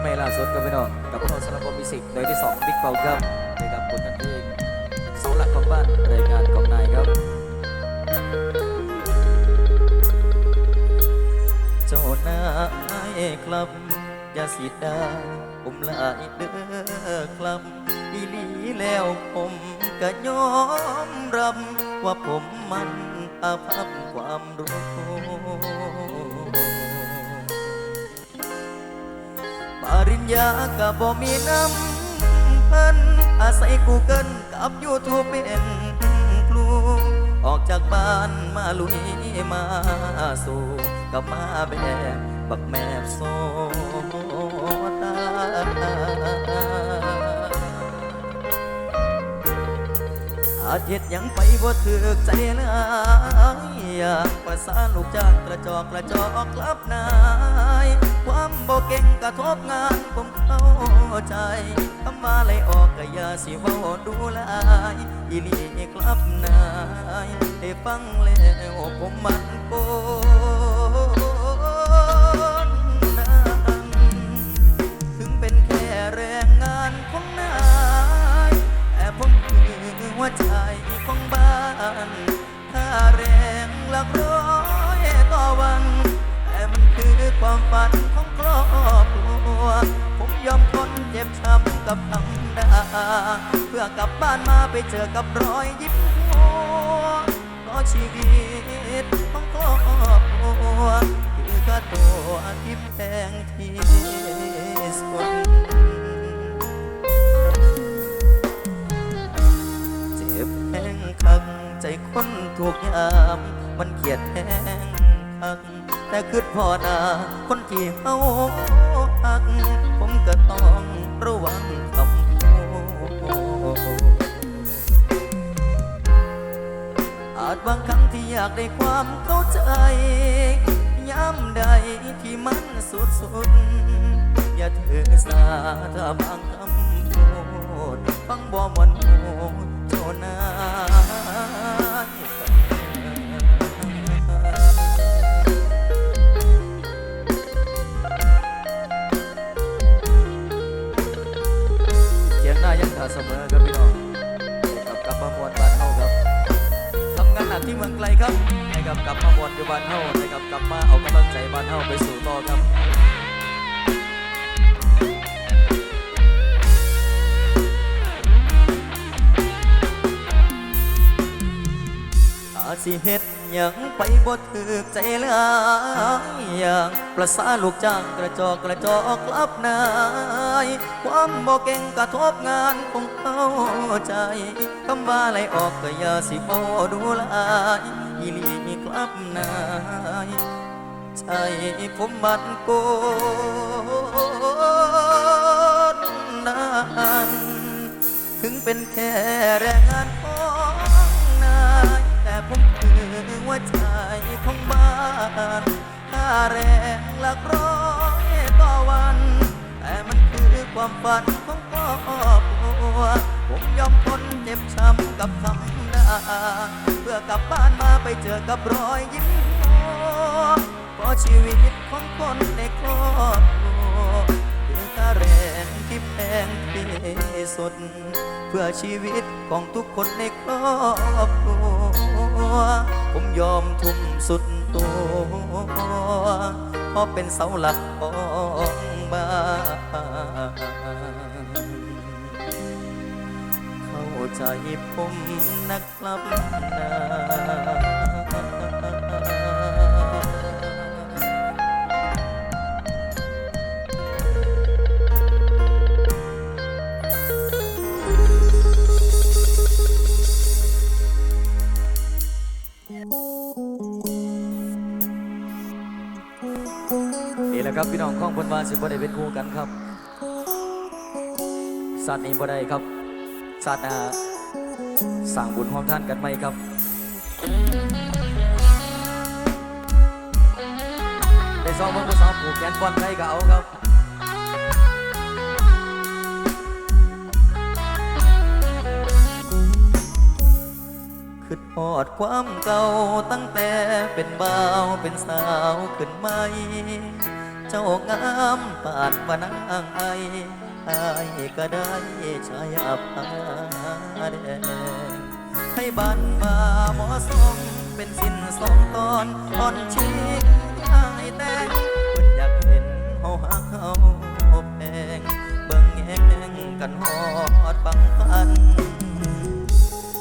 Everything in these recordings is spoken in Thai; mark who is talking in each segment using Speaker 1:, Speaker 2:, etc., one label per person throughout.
Speaker 1: ใหม่ล่าสุดกับพี่น้องกับพวกเราสารบมิสิกโดยที่สองบิ๊กเบลครับนะครับผลงานเพลงเสาหลักของบ้านรายงานของนายครับ เจ้านายครับยาสีดาผมหลายเด้อครับอีหลีแล้วผมก็ยอมรับว่าผมมันอาภัพความรู้ ริญญาก็บ่มีน้ำเพิ่นอาศัยกูเกิลกับยูทูบเป็นครูออกจากบ้านมาลุยมาสู่กับมาแบบบักแมบโซตาอาจเฮ็ดหยังไปบ่ถึกใจเลยอยากภาษาลูกจ้างกระจอกกระจอกกลับนาย ความบ่เก่งกระทบงานผมเข้าใจคำว่าไล่ออกก็อย่าสิเว้าดูลายอีหลีกลับนายได้ฟังแล้วผมมันโกนนังถึงเป็นแค่แรงงานของนายแต่ผมคือหัวใจของบ้านถ้าแรงหลักร้อยต่อวันแต่มันคือความฝัน ว ผมยอมทนเจ็บช้ำกับธรรมดาเพื่อกลับบ้านมาไปเจอกับรอยยิ้มหัวก็ชีวิตของครอบครัวคือค่าตัวที่แพงที่สุดเจ็บแห้งคังใจคนถูกยาม มันเกลียดแห้งคัง แต่คือพ่อนาคนที่เฮาหัก ผมก็ต้องระวังคำพูดอาจบางครั้งที่อยากได้ความเข้าใจย้ำใดที่มันสุดสุดอย่าถือสาถ้าบางคำพูดฟังบ่มันโห เมืองไกลครับให้กับกลับมามวนอยู่บ้านเฮาให้กับกลับมาเอากำลังใจบ้านเฮาไปสู่ต่อครับอาสิเฮ็ด ยังไปบ่ถึกใจหลายอย่างประสาลูกจ้างกระจอกกระจอกกลับนาย ความบ่เก่งกระทบงานคงเข้าใจคำว่าไล่ออกก็อย่าสิบ่ดูลายอีหลีกลับนายใจผมมันโกนนั้นถึงเป็นแค่แรงงาน ผมคือหัวใจของบ้านค่าแรงหลักร้อยต่อวัน แต่มันคือความฝันของครอบครัว ผมยอมทนเจ็บช้ำกับคำด่าเพื่อกลับบ้านมาไปเจอกับรอยยิ้มหัวเพราะชีวิตของคนในครอบครัวคือค่าแรงที่แพงที่สุดเพื่อชีวิตของทุกคนในครอบครัว ผมยอมทุ่มสุดตัวเพราะเป็นเสาหลักของบ้านเข้าใจผมนะครับนา ครับพี่น้องข้องบนบานสิบ่ได้เป็นคู่กันครับสัตว์นี้บ่ได้ครับสัตว์นาสั่งบุญพร้อมท่านกันไหมครับได้ซองเพิ่งผู้สาวผูกแขนบอลได้ก็เอาครับขึ้นหอดความเก่าตั้งแต่เป็นบ่าวเป็นสาวขึ้นไหม เจ้างามปานวานางไอไอก็ได้ชายาพาแดงให้บ้านมาหมอสองเป็นสิ้นสองตอนอ่อนชีอายแต่งเพิ่นอยากเห็นเฮาหักเฮาแพงเบิ่งแง่งกันฮอดปังพัน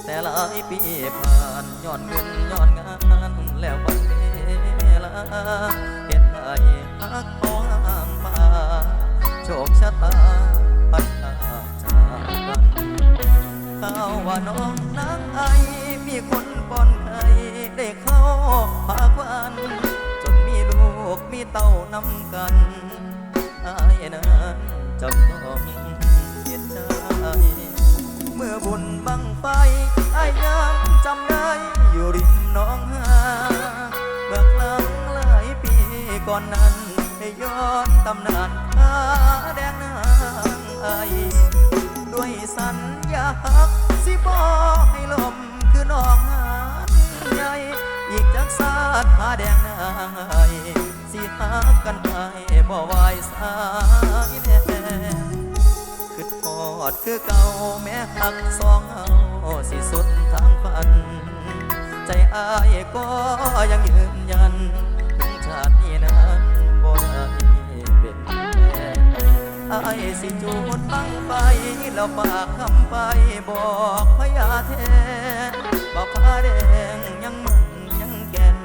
Speaker 1: แต่หลายปีผ่านย้อนเงินย้อนงานแล้ววันเวลาเหตุใด หักพอห่างมา โชคชะตาพัดพาจากกันข่าวว่าน้องนางไอ มีคนปอนไข่ได้เข้าพาควันจนมีลูกมีเต้านำกันอายนั้นจำต้องเสียใจเมื่อบุญบังไฟไอ้ายยังจำได้อยู่ริมน้องหาเมื่อครั้งหลายปีก่อนนั้น ได้ย้อนตำนานผ้าแดงนางไอด้วยสัญญาหักสิบอกให้ลมคือน้องหานใหญ่อีกจักสาดผาแดงนางไอสิหักกันไปบ่ไหวสายแน่คือทอดคือเก่าแม้หักสองเฮาสิสุดทางฝัน ใจอายก็ยังยืนยันถึงชาตินี้นั้น บ่ได้เป็นแฟนอายสิจูดบังไปแล้วปากคำไปบอกพญาแทนบอกผ้าแดงยังมันยังแก่น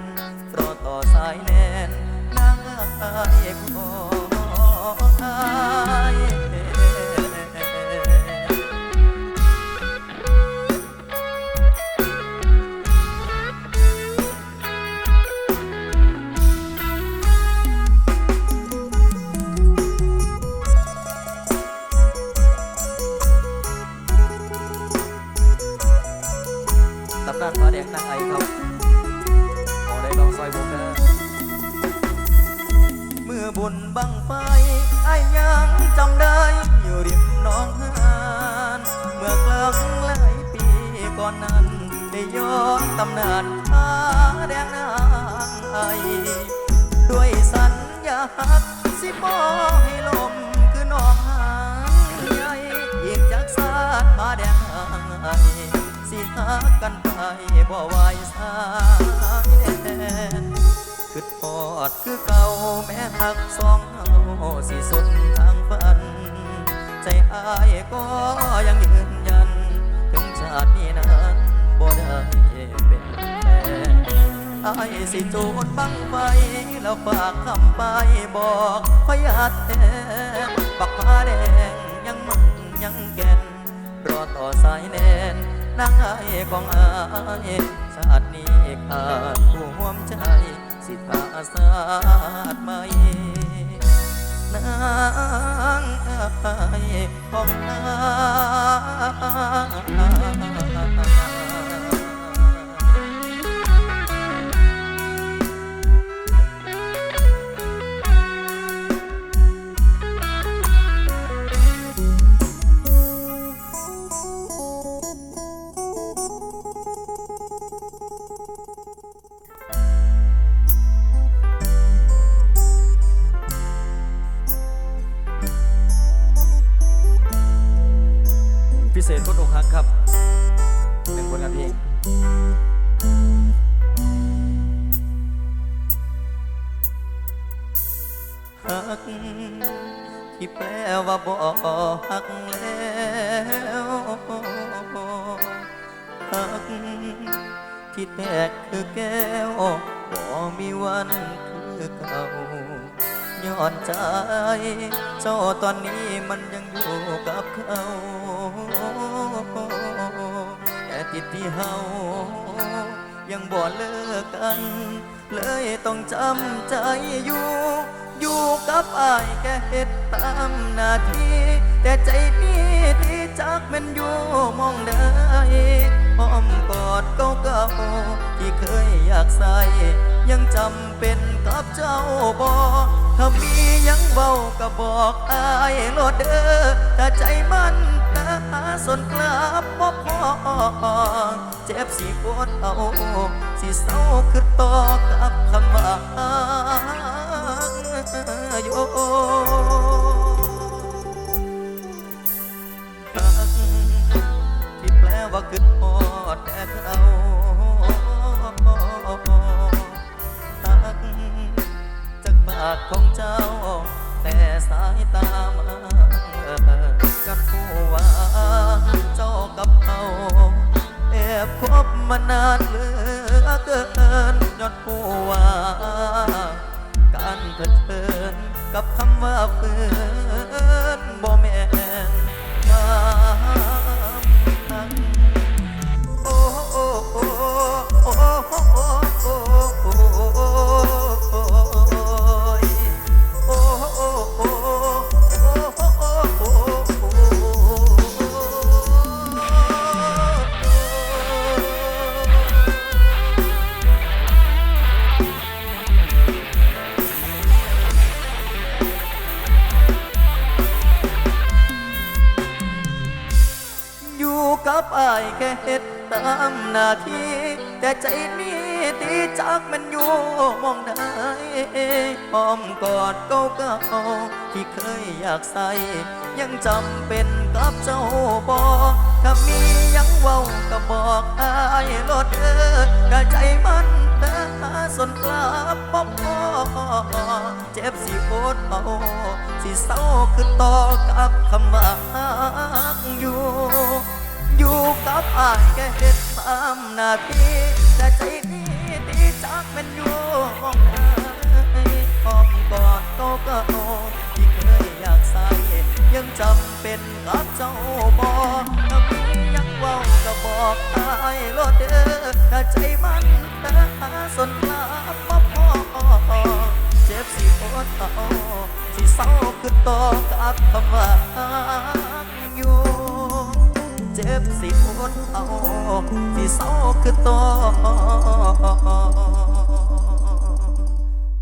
Speaker 1: รอต่อสายแน่นนางอายขออ ผ้าแดงนางไอครับขอได้ลองซอยบุกนะเมื่อบุญบังไฟไอ้ยังจำได้อยู่ริมน้องหานเมื่อกลางหลายปีก่อนนั้น ได้ย้อนตำนานฟ้าแดงนางไอด้วยสัญญาหักสิบอกให้ลมคือน้องหางใหญ่ยิ่งจากสาดมาแดงหางไอสิหักกัน บ่ไหวสายแน่คือปอดคือเก่าแม้หักสองเฮาสิสุดทางฝัน ใจอายก็ยังยืนยัน ถึงชาตินี้นั้นบ่ได้เป็นแฟนอายสิจูดบังไฟแล้วฝากคำไปบอกพยาแทนปักผ้าแดงยังมันยังแก่นรอต่อสายแน่น นางไอของอายชาตินี้ขาดผู้ห่วมใจ สิทาสาดไม่นางไอของอาย เศษคนอกหักครับหนึ่งผลงานเพลงหักที่แปลว่าบ่หักแล้วหักที่แตกคือแก้วบ่มีวันคือเก่า ย้อนใจ เจ้าตอนนี้มันยังอยู่กับเขาแต่ติดที่เฮายังบ่เลิกกัน เลยต้องจำใจอยู่ อยู่กับอายแค่เฮ็ดตามนาทีแต่ใจนี้ที่จักมันอยู่มองได้อ้อมกอดเก่าๆที่เคยอยากใส่ ยังจำเป็นกับเจ้าบอถ้ามียังเบาก็บอกอายโลดเด้อถ้าใจมันนะสนกลับบ่พอเจ็บสีปวดเอาสีเศร้าคือต่อกับคำว่าโยที่แปลว่าคือพอแต่เขา กของเจ้า แต่สายตามากับผู้ว่าเจ้ากับเขาแอบคบมานานเหลือเกินยอดผู้ว่าการเผชิญกับคำว่าเพื่อ กับอายแค่เฮ็ดตามหน้าที่ แต่ใจนี้ตีจากมันอยู่มองได้อ้อมกอดเก่าๆที่เคยอยากใส่ ยังจำเป็นกับเจ้าบอถ้ามียังเว้าก็บอกอายลดเออกะใจมันแต่สนกลับบ่อเจ็บสิโอดเอาสิเศร้าคือต่อกับคำว่าฮักอยู่ อยู่กับอายแค่เฮ็ดตามหน้าที่แต่ใจนี้ดีจากแมันอยู่มองหน้าอ้อมกอดเก่าก็ที่เคยอยากใส่ยังจำเป็นกับเจ้าบอกถ้ามียังเว้าก็บอกอายโลดเด้อถ้าใจมันแต่หาสนกลับมาพอเจ็บสิปวดเอาสิเศร้าคือต่อกับคำว่ากอยู่ เจ็บสิปวดเอาสิเศร้าคือต่อ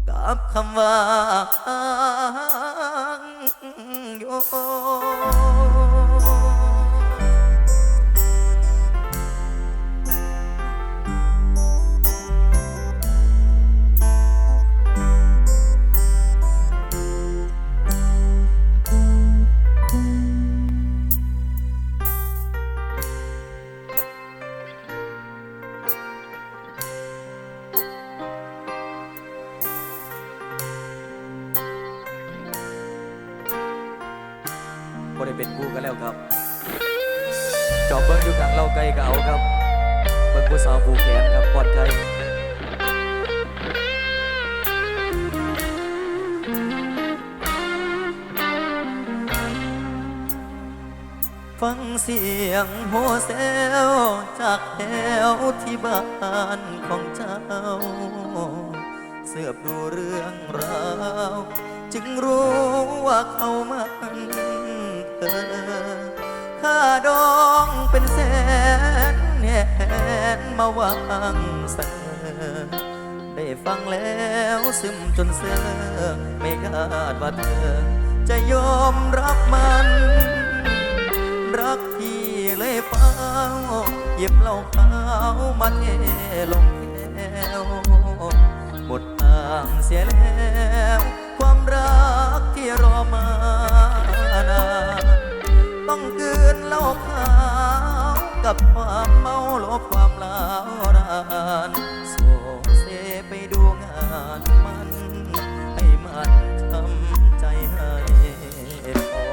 Speaker 1: กับคำว่าฮักอยู่
Speaker 2: เป็นกูกันแล้วครับจอบเบิ้งอยู่กลางเล่าไกลก็เอาครับ เบิ้งผู้สาวผูกแขนครับปลอดภัย
Speaker 1: ฟังเสียงโฮเซลจากแถวที่บ้านของเจ้า เสือบดูเรื่องราว จึงรู้ว่าเขามา ดองเป็นแสนแหนมาวางเสนอได้ฟังแล้วซึมจนเสื่อไม่คาดว่าเธอ จะยอมรับมัน รักที่เลยเฝ้าหยิบเหล้าขาวมาเทลงแก้วหมดทางเสียแล้ว ความรักที่รอมา ต้องกืนเล้าขาวกับความเมาลบความลาวรานโซเซไปดูงานมัน ให้มันทำใจให้พอ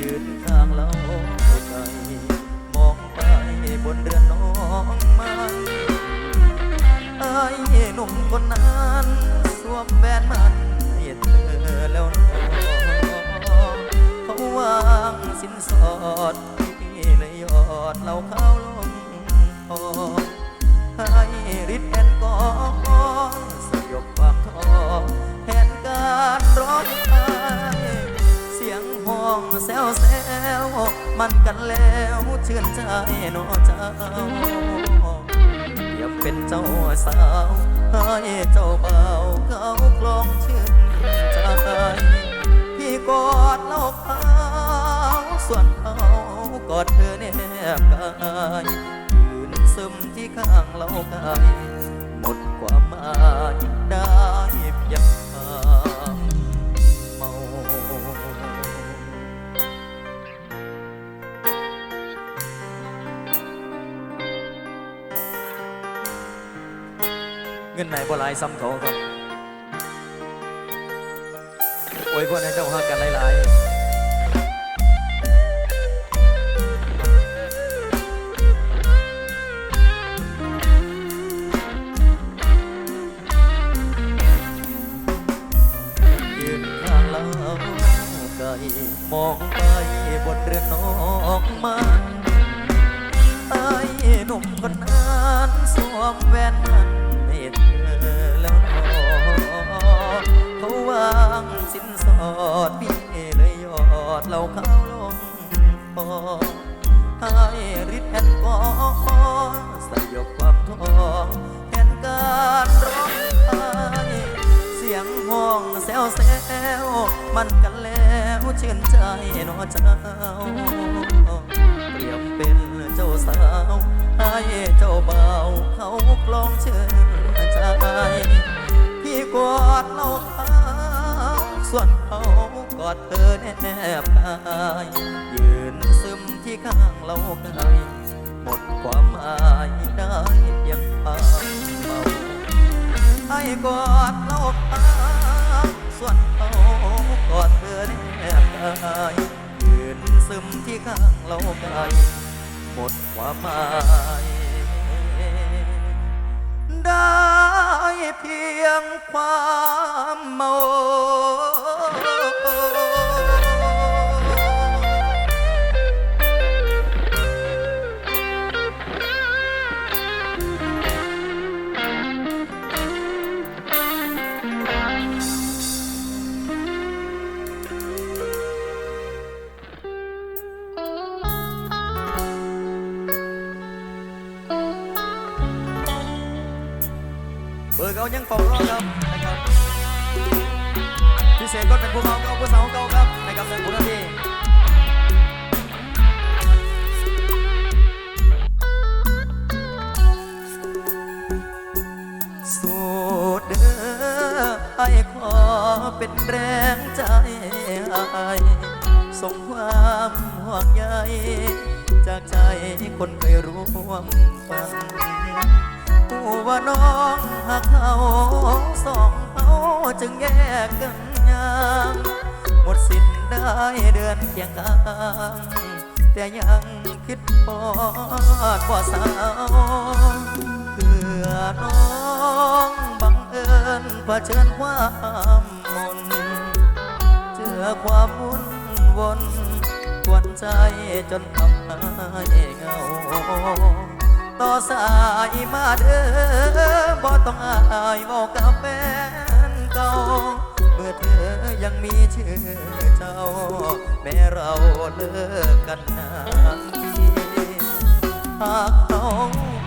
Speaker 1: ยืนข้างเราใจมองไปบนเรือนน้องมันไอ้หนุ่มคนนั้นสวมแหวนมัน สินสอดที่เลยยอดเราเข้าลงทองให้ริดแอนกอนสยบความท้อแทนการร้องไห้เสียงห้องแซวแซวมันกันแล้วชื่นใจนอเจ้าเตรียมเป็นเจ้าสาวให้เจ้าเบาเขาคลองชื่นใจพี่กอดเล่าขา ส่วนเขากอดเธอแนบกายคืนซึมที่ข้างเล่ากายหมดความหมายได้เพียงความเมา
Speaker 2: เงินไหนบ่หลายซ้ำเขาครับโอวยพรให้เจ้าฮักกันหลาย
Speaker 1: ยื มองไปบนเรือนนอกมันไอ้หนุ่มคนนั้นสวมแว่นมันให้เธอแล้วหนอเขาวางสินสอดพี่เลยยอดเราเข้าลงคอให้ริดแอนกอสยบความท้องแทนการร้องไห้เสียงห้องแซวแซวมันกันแล้ว ชื่นใจนอเจ้า เตรียมเป็นเจ้าสาว ให้เจ้าเบาเขากลองเชิญใจ พี่กอดเราเขาส่วนเขากอดเธอแนบกายยืนซึมที่ข้างเราไกลหมดความหมายได้เพียงปาเบาให้กอดเราพาส่วนเขากอดเธอแนบ กายยืนซึมที่ข้างเราไกลหมดความหมายได้เพียงความเม เบอร์เก่ายังเฝ้ารอครับนะครับพิเศษก็เป็นผู้เมาเก่าผู้สาวเก่าครับนะครับเป็นผู้หน้าที่สูดเด้อไอ้ขอเป็นแรงใจให้ส่งความห่วงใยจากใจคนเคยร่วมฟัง ว่าน้องหักเขาสองเขาจึงแยกกันยังหมดสิ้นได้เดือนเคียงข้างแต่ยังคิดพอดว่าสาวเพื่อน้องบังเอิญเผชิญความมนเจอความวุ่นวนกวนใจจนทำให้เหงา ต่อสายมาเด้อบ่ต้องอายบอกกับแฟนเก่าเมื่อเธอยังมีชื่อเจ้า แม้เราเลิกกันนานปีหากเขา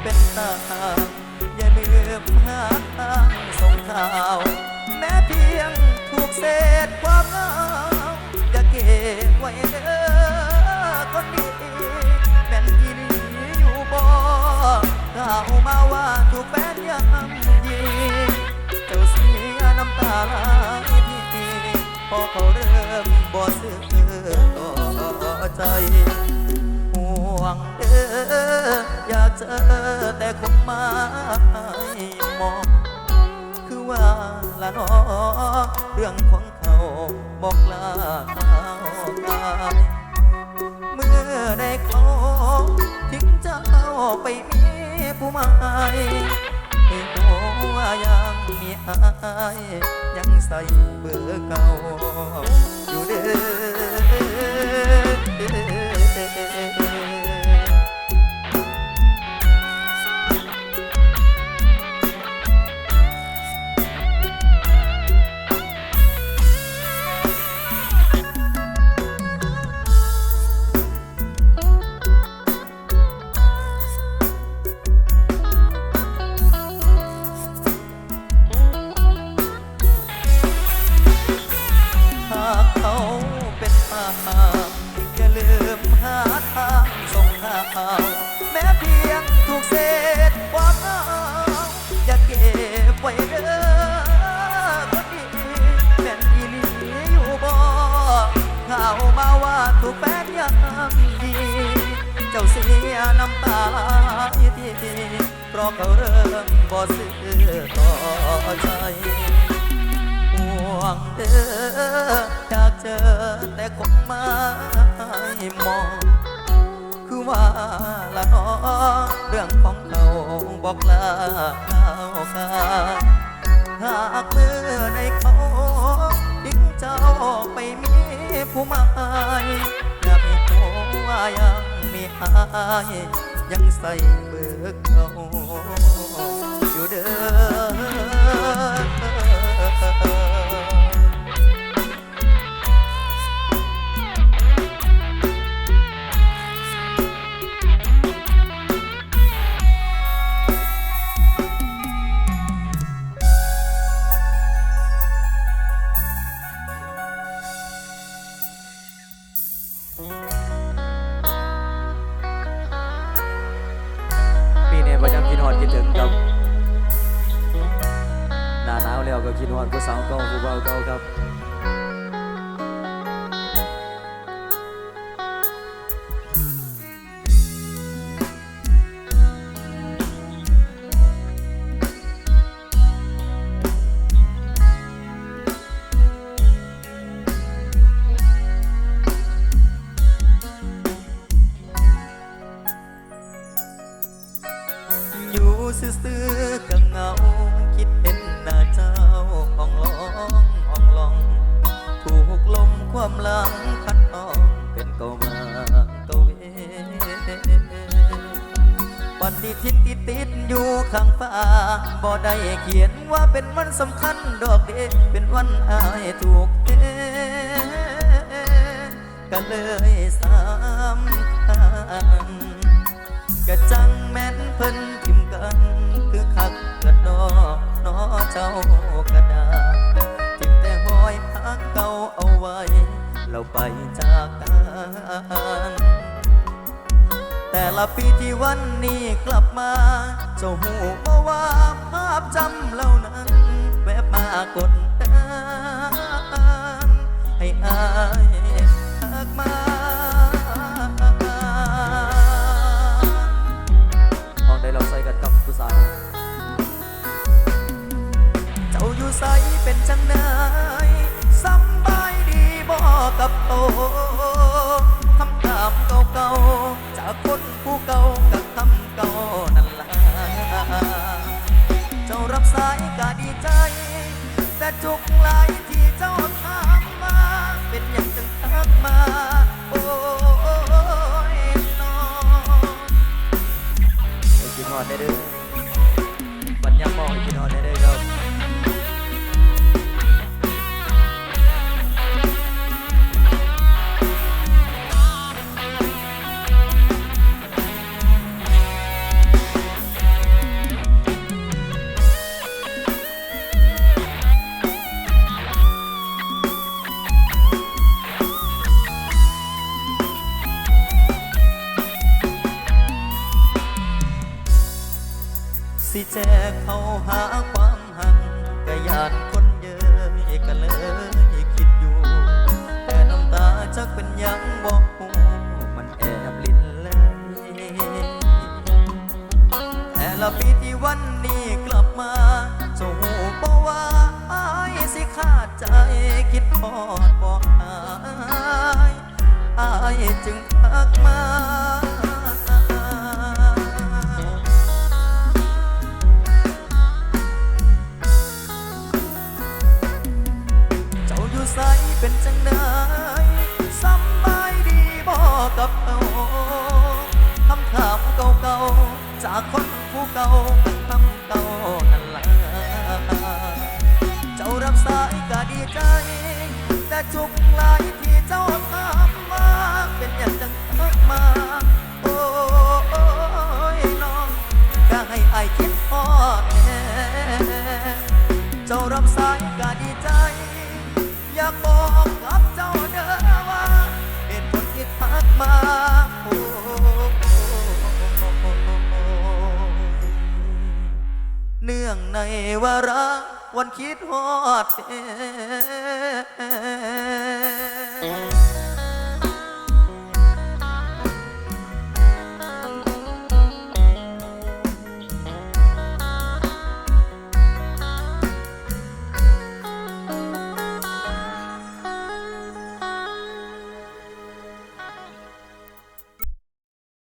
Speaker 1: เป็นตาอย่าลืมหาทางส่งข่าว แม้เพียงถูกเศษความเหงาอย่าเก็บไว้เด้อคนดีแม่นอีหลีอยู่บ่ ข่าวมาว่าถูกแฟนยำยีเจ้าเสียน้ำตาไหลพี่พอเขาเริ่มบ่ซื้อต่อใจห่วงเด้ออยากเจอแต่คงไม่มองคือว่าละนอเรื่องของเขาบอกลาเขากายเมื่อได้ ทิ้งเจ้าไปมีผู้ใหม่ให้หัวยังมีอายยังใส่เบอร์เก่าอยู่เด้อ ทางส่งข่าวแม้เพียงถูกเศษความเหงาอย่าเก็บไว้เด้อคนดีแม่นอีหลีอยู่บ่เหงาวมาว่าถูกแฟนยามดีเจ้าเสียน้ำตาทีเพราะเขาเริ่มบ่ซื้อต่อใจหวังเด้ออยากเจอแต่คงไม่มอง ว่าละน้องเรื่องของเราบอกลาเขาค่ะหากเมื่อในเขาทิ้งเจ้าไปมีผู้หมายอย่าไปโทว่ายังมีอายยังใส่เบิกเขาอยู่เด้อ
Speaker 2: เรา
Speaker 1: ไปจากกันแต่ละปีที่วันนี้กลับมา เจ้าหูมาว่าภาพจำเหล่านั้น แวบมากดดันให้อายหักมา
Speaker 2: กับ
Speaker 1: โตคำถามเก่าๆจากคนผู้เก่ากับคำเก่านั่นละเจ้ารับสายก็ดีใจ แต่จุกหลายที่เจ้าถามมา เป็นอย่างจึงทักมา โอ้ยน้อง
Speaker 2: ไอ้กินหอดได้ด้
Speaker 1: วยปัญญามองไอ้กินหอดได้ด้วยครั ในวาระวันคิดฮอด